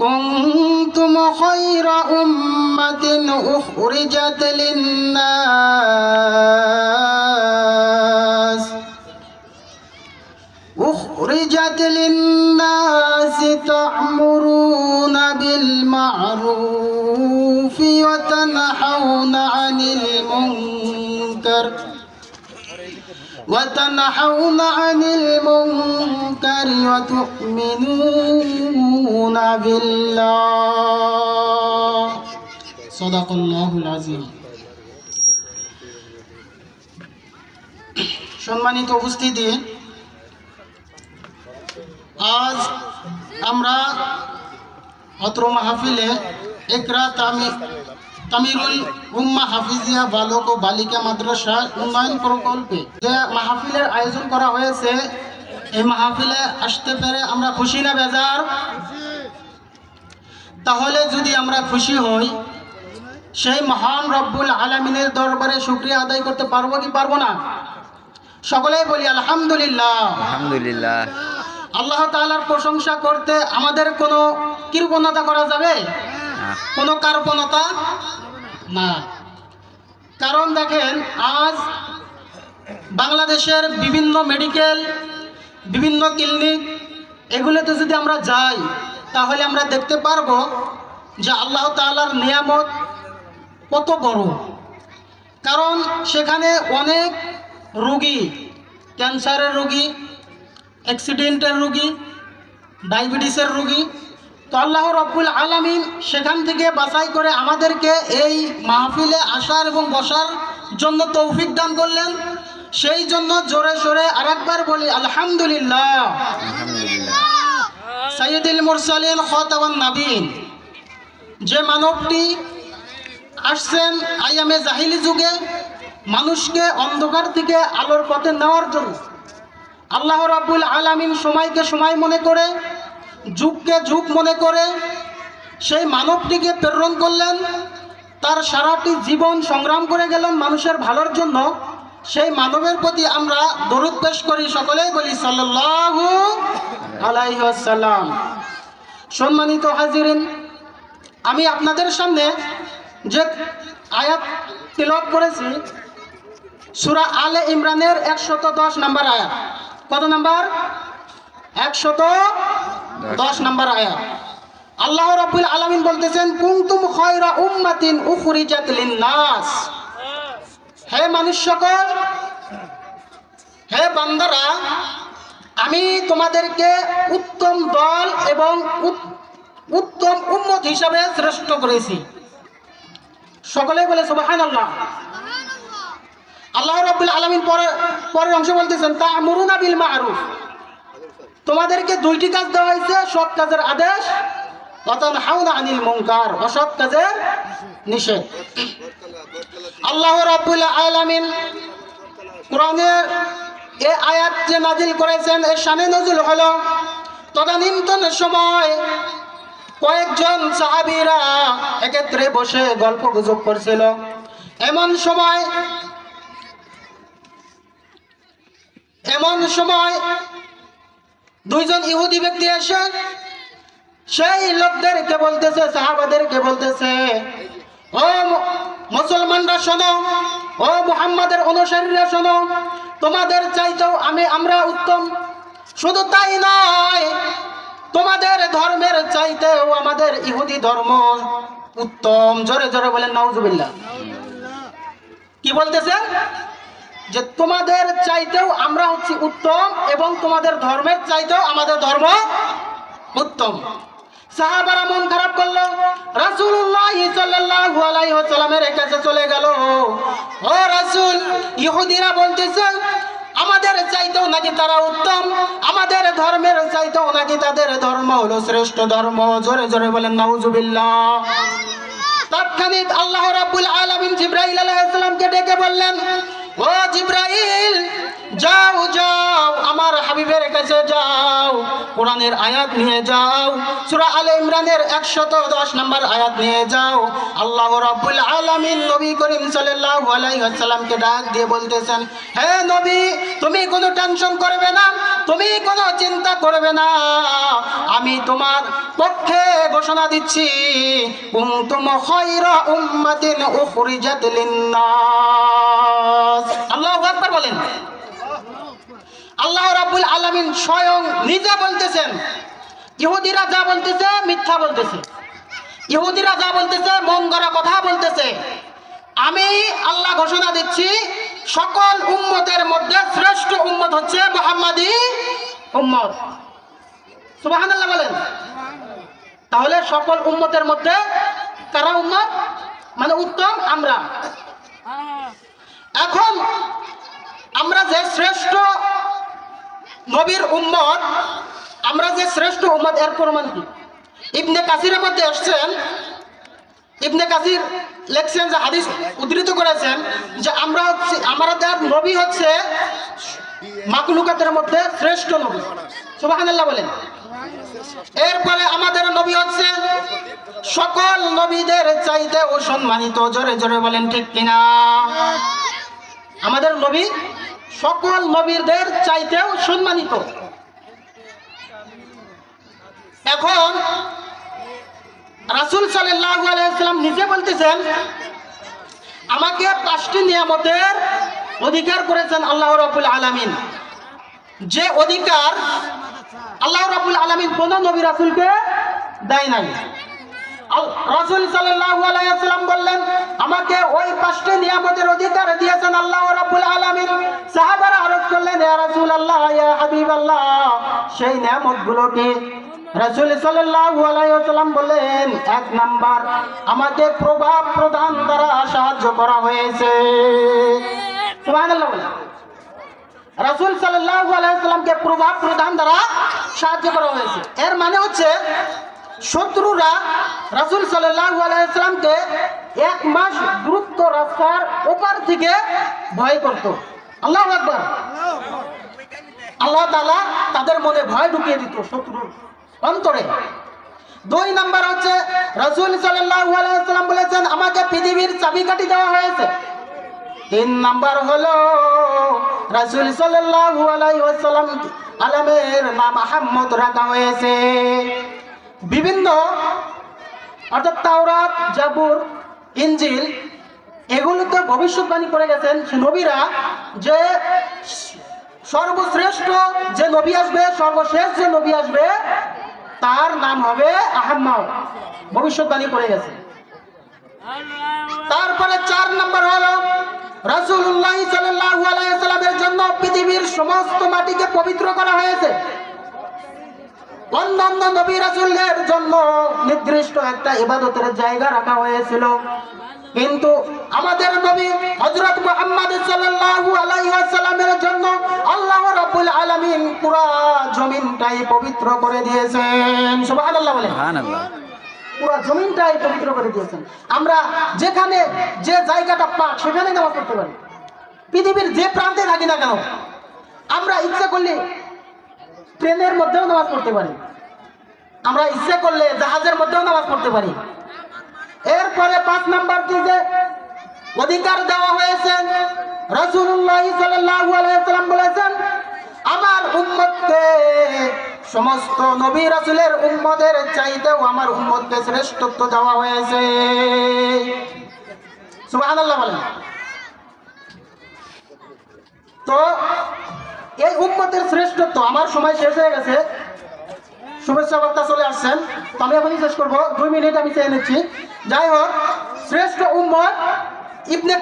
كنتم خير أمة أخرجت للناس أخرجت للناس تأمرون بالمعروف وتنحون وتنحون عن المنكر وتؤمنون بالله صدق الله العظيم সম্মানিত উপস্থিতি আজ আমরা অত্র মাহফিলে একরা তামি তামিরুল উম্মা হাফিজিয়া বালক ও বালিকা মাদ্রাসা উন্নয়ন প্রকল্পে। যে মাহফিলের আয়োজন করা হয়েছে, এই মাহফিলে আসতে পেরে আমরা খুশি না বেজার? তাহলে যদি আমরা খুশি হই, সেই মহান রব্বুল আলমিনের দরবারে শুক্রিয়া আদায় করতে পারব কি পারব না? সকলেই বলি, আলহামদুলিল্লাহ। আলহামদুলিল্লাহ। আল্লাহ তালার প্রশংসা করতে আমাদের কোনো কৃপণতা করা যাবে? কোনো কার্পণতা? না। কারণ দেখেন, আজ বাংলাদেশের বিভিন্ন মেডিকেল, বিভিন্ন ক্লিনিক, এগুলোতে যদি আমরা যাই, তাহলে আমরা দেখতে পারব যে আল্লাহ তাআলার নিয়ামত কত বড়। কারণ সেখানে অনেক রুগী, ক্যান্সারের রুগী অ্যাক্সিডেন্টের রুগী ডায়াবেটিসের রুগী। তো আল্লাহ রব্বুল আলামিন সেখান থেকে বাছাই করে আমাদেরকে এই মাহফিলে আসার এবং বসার জন্য তৌফিক দান করলেন। সেই জন্য জোরে সোরে আরেকবার বলি আলহামদুলিল্লাহ। সাইয়দুল মুরসালিন খতাবান নাবিন যে মানবটি আসছেন আইয়ামে জাহিলি যুগে মানুষকে অন্ধকার থেকে আলোর পথে নেওয়ার জন্য। আল্লাহ রাব্বুল আলামিন সময়কে সময় মনে করে, যুগকে যুগ মনে করে, সেই মানবটিকে প্রেরণ করলেন। তার সারাটি জীবন সংগ্রাম করে গেলেন মানুষের ভালোর জন্য। সেই মানবের প্রতি আমরা দরুদ পেশ করি, সকলেই বলি সাল্লাল্লাহু আলাইহি ওয়াসাল্লাম। সম্মানিত হাজিরিন, আমি আপনাদের সামনে যে আয়াত তিলক করেছি, সুরা আলে ইমরানের একশত দশ নম্বর আয়াত। কত নাম্বার? একশত দশ নম্বর আয়া আল্লাহ রাব্বুল আলামিন বলতেছেন, কুনতুম খায়রা উম্মাতিন উখরিজাত লিন-নাস। হে মানুষ সকল হে বান্দারা, আমি তোমাদেরকে উত্তম দল এবং উত- উত্তম উম্মত হিসাবে শ্রেষ্ঠ করেছি। সকলে বলে, সুবহানাল্লাহ। আল্লাহ রাব্বুল আলামিন পরে, পরের অংশ বলতেছেন তা আমরুনা বিল মারুফ। তোমাদেরকে দুইটি কাজ দেওয়া হয়েছে, সৎ কাজের আদেশ অতন হাউনা আনিল মুনকার অসৎ কাজের নিষেধ। আল্লাহ রাব্বুল আলামিন কোরআনের এ আয়াত যে নাজিল করেছেন, এর শানে নজুল হলো, তদানীন্তন সময় কয়েকজন সাহাবিরা একত্রে বসে গল্প গুজব করছিল। এমন সময় এমন সময় দুইজন ইহুদি ব্যক্তি এসে সেই লোকদেরকে বলতেছে, সাহাবাদেরকে বলতেছে, ও মুসলমানরা শোনো, ও মুহাম্মাদের অনুসারীরা শোনো, তোমাদের চাইতেও আমি, আমরা উত্তম। শুধু তাই নয়, তোমাদের ধর্মের চাইতেও আমাদের ইহুদি ধর্ম উত্তম। জোরে জোরে বলেন, নাউজুবিল্লাহ। কি বলতেছে? যে তোমাদের চাইতেও আমরা হচ্ছি উত্তম এবং তোমাদের ধর্মের চাইতেও আমাদের ধর্ম উত্তম। সাহাবারা মন খারাপ করল। রাসূলুল্লাহ সাল্লাল্লাহু আলাইহি ওয়াসাল্লামের কাছে চলে গেল। ও রাসূল ইহুদিরা বলতেছে আমাদের চাইতেও নাকি তারা উত্তম আমাদের ধর্মের চাইতেও নাকি তাদের ধর্ম হলো শ্রেষ্ঠ ধর্ম। জোরে জোরে বলেন নাউজুবিল্লাহ। তাৎক্ষণিক আল্লাহ রাব্বুল আলামিন জিব্রাইল আলাইহিস সালামকে ডেকে বললেন ও জিব্রাইল, যাও যাও, আমার হাবিবের কাছে যাও, কোরআনের আয়াত নিয়ে যাও, সূরা আলে ইমরানের 110 নম্বর আয়াত নিয়ে যাও। আল্লাহ রাব্বুল আলামিন নবী করিম সাল্লাল্লাহু আলাইহি ওয়াসাল্লামকে ডাক দিয়ে বলতেছেন, হে নবী, তুমি কোনো টেনশন করবে না, তুমি কোনো চিন্তা করবে না। আমি তোমার পক্ষে ঘোষণা দিচ্ছি, কুনতুম খায়রা উম্মাতিন উখরিজাত লিন-নাস। আল্লাহু আকবার বলেন। আল্লাহ রাব্বুল আলামিন স্বয়ং নিজে বলতেছেন, ইহুদিরা যা বলতেছে মিথ্যা বলতেছে। ইহুদিরা যা বলতেছে মন গড়া কথা বলতেছে। আমি আল্লাহ ঘোষণা দিচ্ছি, সকল উম্মতের মধ্যে শ্রেষ্ঠ উম্মত হচ্ছে মোহাম্মদী উম্মত। সুবহানাল্লাহ বলেন। তাহলে সকল উম্মতের মধ্যে কারা উম্মত? মানে উত্তম আমরা। এখন আমরা যে শ্রেষ্ঠ নবীর উম্মত, আমরা যে শ্রেষ্ঠ উম্মত, এর প্রমাণ কি? ইবনে কাসিরের মধ্যে এসছেন, ইবনে কাসির লেখছেন যে হাদিস উদ্ধৃত করেছেন যে আমরা হচ্ছে আমাদের নবী হচ্ছে মাকলুকাতের মধ্যে শ্রেষ্ঠ নবী। সুবহানাল্লাহ বলেন। এরপরে আমাদের নবী হচ্ছে সকল নবীদের চাইতে ও সম্মানিত, জোরে জোরে বলেন ঠিক কিনা? আমাদের নবী সকল নবীরদের চাইতেও সম্মানিত। এখন রাসুল সাল্লাম নিজে বলতেছেন, আমাকে পাঁচটি নিয়ামতের অধিকার করেছেন আল্লাহ রাব্বুল আলামিন। যে অধিকার আল্লাহ রাব্বুল আলামিন কোন নবী রাসূলকে দেয় নাই। রাসূল সাল্লাল্লাহু আলাইহি সাল্লাম বললেন, আমাকে ওই পাঁচটি নিয়ামতের অধিকার দিয়েছেন আল্লাহ রাব্বুল আলামিন। সাহাবারা আরজ করলেন, ইয়া রাসূলুল্লাহ, ইয়া হাবিবাল্লাহ, সেই নিয়ামতগুলো কি রাসূল সাল্লাল্লাহু আলাইহি ওয়াসাল্লাম বললেন, এক নাম্বার, আমাকে প্রভাব প্রদান দ্বারা সাহায্য করা হয়েছে। সুবহানাল্লাহ রাসূল সাল্লাল্লাহু আলাইহি ওয়াসাল্লামকে প্রভাব প্রদান দ্বারা সাহায্য করা হয়েছে। এর মানে হচ্ছে শত্রুরা রাসূল আলাইহি এক মাস দূরত্ব রাস্তার ওপার থেকে ভয় করত। আল্লাহ আকবার। আল্লাহ তাআলা তাদের মনে ভয় ঢুকিয়ে দিত শত্রুর অন্তরে। দুই নাম্বার হচ্ছে রাসূল আলাইহি বলেছেন, আমাকে পৃথিবীর চাবিকাঠি দেওয়া হয়েছে। তিন নাম্বার হলো রসুল আলাইহি আলমের নাম আহম্মদ রাখা হয়েছে। বিভিন্ন, অর্থাৎ তাওরাত, জাবুর, ইনজিল এগুলোতে ভবিষ্যৎবাণী করে গেছেন নবীরা যে সর্বশ্রেষ্ঠ যে নবী আসবে, সর্বশেষ যে নবী আসবে, তার নাম হবে আহম্মদ ভবিষ্যৎবাণী করে গেছে। তারপরে চার নম্বর হলো, রাসূলুল্লাহ সাল্লাল্লাহু সাল্লামের জন্য পৃথিবীর সমস্ত মাটিকে পবিত্র করা হয়েছে। অন্যান্য নবী রাসূলদের জন্য নির্দিষ্ট একটা ইবাদতের জায়গা রাখা হয়েছিল। কিন্তু আমাদের নবী হযরত মুহাম্মদ সাল্লাল্লাহু আলাইহি ওয়াসাল্লামের জন্য আল্লাহ রাব্বুল আলামিন পুরা জমিনটাই পবিত্র করে দিয়েছেন। সুবহানাল্লাহ বলেন। সুবহানাল্লাহ। পুরো জমিনটাই পবিত্র করে দিয়েছেন। আমরা যেখানে যে জায়গাটা পাক সেখানে নামাজ পড়তে পারি। পৃথিবীর যে প্রান্তে থাকি না কেন আমরা ইচ্ছা করলে ট্রেনের মধ্যেও নামাজ পড়তে পারি। আমরা ইচ্ছে করলে জাহাজের মধ্যেও নামাজ পড়তে পারি। এরপরে পাঁচ নাম্বার যে, অধিকার দেওয়া হয়েছে। সাল্লাম বলেছেন, আমার উম্মতকে সমস্ত নবী রাসূলের উম্মতের চাইতেও আমার উম্মতকে শ্রেষ্ঠত্ব দেওয়া হয়েছে। সুবহানাল্লাহ বলেন। তো এই উম্মতের শ্রেষ্ঠত্ব আমার সময় শেষ হয়ে গেছে। শুভেচ্ছা বার্তা চলে আসছেন। তো আমি এখনই শেষ করব। দুই মিনিট আমি চেয়ে নিচ্ছি। যাই হোক, শ্রেষ্ঠ উম্মত ইবনে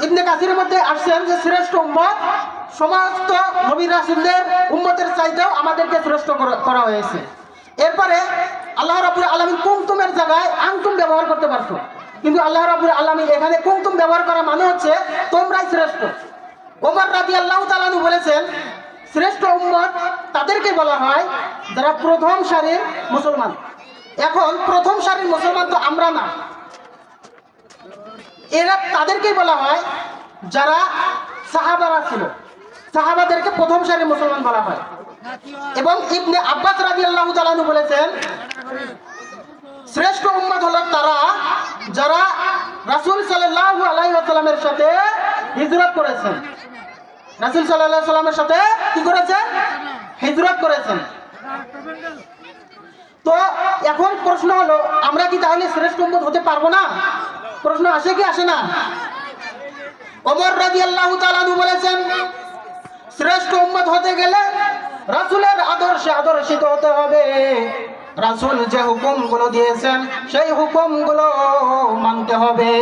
ইবনে কাসিরের মধ্যে আসছেন যে শ্রেষ্ঠ উম্মত সমস্ত নবী রাসুলদের উম্মতের চাইতেও আমাদেরকে শ্রেষ্ঠ করা- হয়েছে। এরপরে আল্লাহ রাবুল আলমী কুমতুমের জায়গায় আংতুম ব্যবহার করতে পারতো। কিন্তু আল্লাহ রাবুল আলমী এখানে কুমতুম ব্যবহার করা মানে হচ্ছে ওমর রাজি বলেছেন, শ্রেষ্ঠ উম্মত তাদেরকে বলা হয় যারা প্রথম সারির মুসলমান। এখন প্রথম সারির মুসলমান তো আমরা না। এরা তাদেরকেই বলা হয় যারা সাহাবারা ছিল। সাহাবাদেরকে প্রথম সারির মুসলমান বলা হয়। এবং ইবনে আব্বাস রাজি আল্লাহ তালানু বলেছেন, শ্রেষ্ঠ উম্মত হলো তারা যারা রাসূল সাল্লাল্লাহু আলাইহি সাথে হিজরত করেছেন। সাল্লাল্লাহু আলাইহি সাল্লামের সাথে কি করেছেন? হিজরত করেছেন। তো এখন প্রশ্ন হলো, আমরা কি তাহলে শ্রেষ্ঠ উম্মত হতে পারব না? প্রশ্ন আসে কি আসে না? ওমর রাদিয়াল্লাহু তাআলা বলেছেন, শ্রেষ্ঠ উম্মত হতে গেলে রাসূলের আদর্শে আদর্শিত হতে হবে। রাসূল যে হুকুমগুলো দিয়েছেন, সেই হুকুমগুলো মানতে হবে।